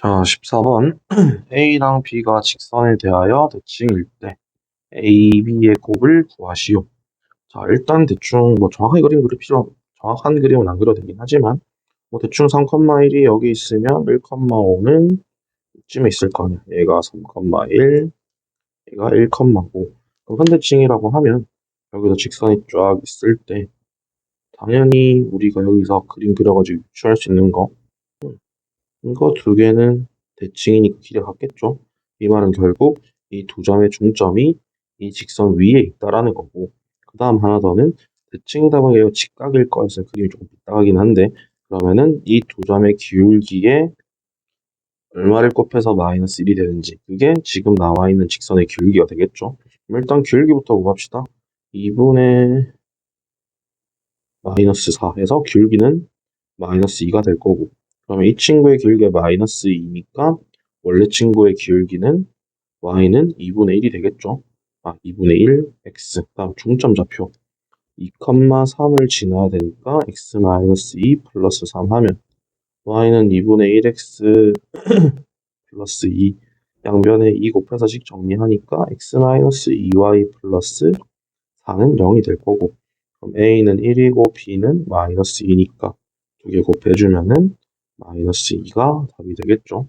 자, 14번. A랑 B가 직선에 대하여 대칭일 때 A, B의 곱을 구하시오. 자, 일단 대충 뭐 정확하게 그림 그릴 필요, 정확한 그림은 안 그려도 되긴 하지만 뭐 대충 3,1이 여기 있으면 1,5는 이쯤에 있을 거 아니야. 얘가 3,1, 얘가 1,5. 그럼 현대칭이라고 하면 여기서 직선이 쫙 있을 때 당연히 우리가 여기서 그림 그려가지고 유추할 수 있는 거 이거 두 개는 대칭이니까 길이가 같겠죠. 이 말은 결국 이 두 점의 중점이 이 직선 위에 있다라는 거고 그 다음 하나 더는 대칭이다 보니까 직각일 거여서 그림이 조금 빗딱하긴 한데 그러면은 이 두 점의 기울기에 얼마를 곱해서 마이너스 1이 되는지 그게 지금 나와 있는 직선의 기울기가 되겠죠. 일단 기울기부터 구합시다. 2분의 마이너스 4에서 기울기는 마이너스 2가 될 거고 그러면 이 친구의 기울기가 마이너스 2니까 원래 친구의 기울기는 y는 2분의 1이 되겠죠. 아, 2분의 1 x. 다음 중점 좌표. 2,3을 지나야 되니까 x 마이너스 2 플러스 3 하면 y는 2분의 1x 플러스 2 양변에 2 곱해서씩 정리하니까 x 마이너스 2y 플러스 4는 0이 될 거고. 그럼 a는 1이고 b는 마이너스 2니까 두 개 곱해주면은 마이너스 2가 답이 되겠죠.